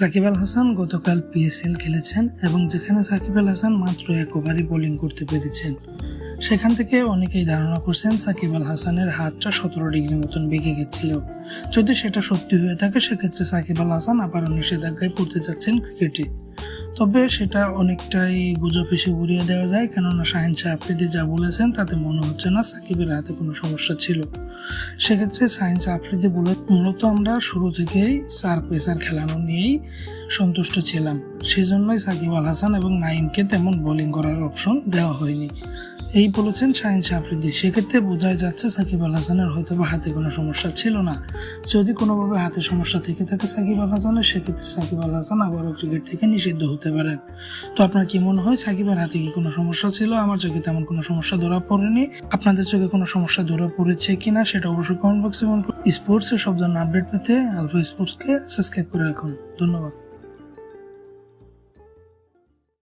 সাকিব আল হাসান গতকাল পিএসএল খেলেছেন এবং যেখানে সাকিব আল হাসান মাত্র এক ওভারই বোলিং করতে পেরেছেন, সেখান থেকে অনেকেই ধারণা করছেন সাকিব আল হাসানের হাতটা সতেরো ডিগ্রি মতন বেঁকে গেছিল। যদি সেটা সত্যি হয়ে থাকে, সেক্ষেত্রে সাকিব আল হাসান আবারও নিষেধাজ্ঞায় পড়তে যাচ্ছেন ক্রিকেটে তবে সেটা অনেকটাই গুজব হিসেবে উড়িয়ে দেওয়া যায়। কেননা শাহিন শাহ আফ্রিদি যা বলেছেন, তাতে মনে হচ্ছে না সাকিবের হাতে কোনো সমস্যা ছিল। সেক্ষেত্রে সাহেব আফ্রিদি বলে মূলত আমরা শুরু থেকেই চার পেসার খেলানো নিয়েই সন্তুষ্ট ছিলাম। সেজন্যই সাকিব আল হাসান এবং নাইমকে তেমন বোলিং করার অপশন দেওয়া হয়নি। এই বলেছেন শাহিন শাহ আফ্রিদি সেক্ষেত্রে বোঝাই যাচ্ছে সাকিব আল হাসানের হয়তো বা হাতে কোনো সমস্যা ছিল না। যদি কোনোভাবে হাতে সমস্যা থেকে থাকে সাকিব আল হাসানের, সেক্ষেত্রে সাকিব আল হাসান আবারও ক্রিকেট থেকে নিষিদ্ধ হতে পারেন। তো আপনার কি মনে হয়, সাকিবের হাতে কি কোনো সমস্যা ছিল? আমার চোখে তেমন কোনো সমস্যা ধরা পড়েনি। আপনাদের চোখে কোনো সমস্যা ধরা পড়েছে কিনা, সেটা অবশ্যই কমেন্ট বক্সে কমেন্ট স্পোর্টসের সব ধরনের আপডেট পেতে আলফা স্পোর্টসকে সাবস্ক্রাইব করে রাখুন। ধন্যবাদ।